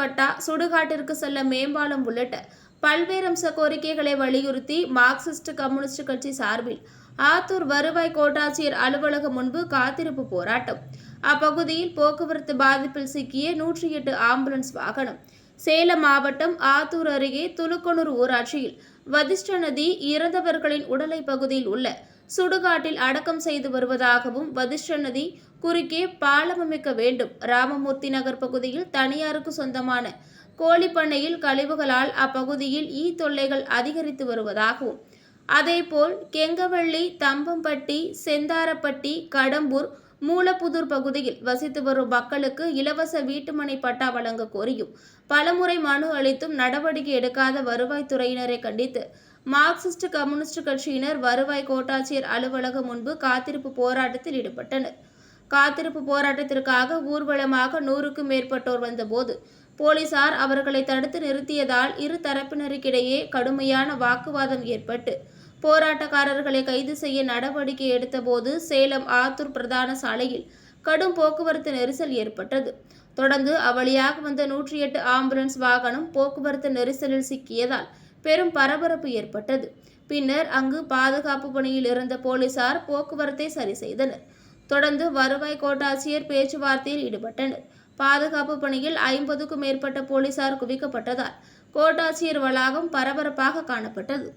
பட்டா சுடுகாட்டிற்கு செல்ல மேம்பாலம் உள்ளிட்ட பல்வேறு அம்ச கோரிக்கைகளை வலியுறுத்தி மார்க்சிஸ்ட் கம்யூனிஸ்ட் கட்சி சார்பில் ஆத்தூர் வருவாய் கோட்டாட்சியர் அலுவலகம் முன்பு காத்திருப்பு போராட்டம். அப்பகுதியில் போக்குவரத்து பாதிப்பில் சிக்கிய நூற்றி எட்டு ஆம்புலன்ஸ் வாகனம். சேலம் மாவட்டம் ஆத்தூர் அருகே துலுக்கனூர் ஊராட்சியில் வதிஷ்ட நதி இறந்தவர்களின் உடலை பகுதியில் உள்ள சுடுகாட்டில் அடக்கம் செய்து வருவதாகவும் வதிஷ்ட நதி குறுக்கே பாலம் அமைக்க வேண்டும். ராமமூர்த்தி நகர் பகுதியில் தனியாருக்கு சொந்தமான கோழிப்பண்ணையில் கழிவுகளால் அப்பகுதியில் ஈ தொல்லைகள் அதிகரித்து வருவதாகவும் அதேபோல் கெங்கவள்ளி தம்பம்பட்டி செந்தாரப்பட்டி கடம்பூர் மூலப்புதூர் பகுதியில் வசித்து வரும் மக்களுக்கு இலவச வீட்டுமனை பட்டா வழங்க கோரியும் பலமுறை மனு அளித்தும் நடவடிக்கை எடுக்காத வருவாய்த்துறையினரை கண்டித்து மார்க்சிஸ்ட் கம்யூனிஸ்ட் கட்சியினர் வருவாய் கோட்டாட்சியர் அலுவலகம் முன்பு காத்திருப்பு போராட்டத்தில் ஈடுபட்டனர். காத்திருப்பு போராட்டத்திற்காக ஊர்வலமாக நூறுக்கும் மேற்பட்டோர் வந்தபோது போலீசார் அவர்களை தடுத்து நிறுத்தியதால் இரு தரப்பினருக்கிடையே கடுமையான வாக்குவாதம் ஏற்பட்டு போராட்டக்காரர்களை கைது செய்ய நடவடிக்கை எடுத்தபோது சேலம் ஆத்தூர் பிரதான சாலையில் கடும் போக்குவரத்து நெரிசல் ஏற்பட்டது. தொடர்ந்து அவழியாக வந்த நூற்றி எட்டு ஆம்புலன்ஸ் வாகனம் போக்குவரத்து நெரிசலில் சிக்கியதால் பெரும் பரபரப்பு ஏற்பட்டது. பின்னர் அங்கு பாதுகாப்பு பணியில் இருந்த போலீசார் போக்குவரத்தை சரி செய்தனர். தொடர்ந்து வருவாய் கோட்டாட்சியர் பேச்சுவார்த்தையில் ஈடுபட்டனர். பாதுகாப்பு பணியில் ஐம்பதுக்கும் மேற்பட்ட போலீசார் குவிக்கப்பட்டதால் கோட்டாட்சியர் வளாகம் பரபரப்பாக காணப்பட்டது.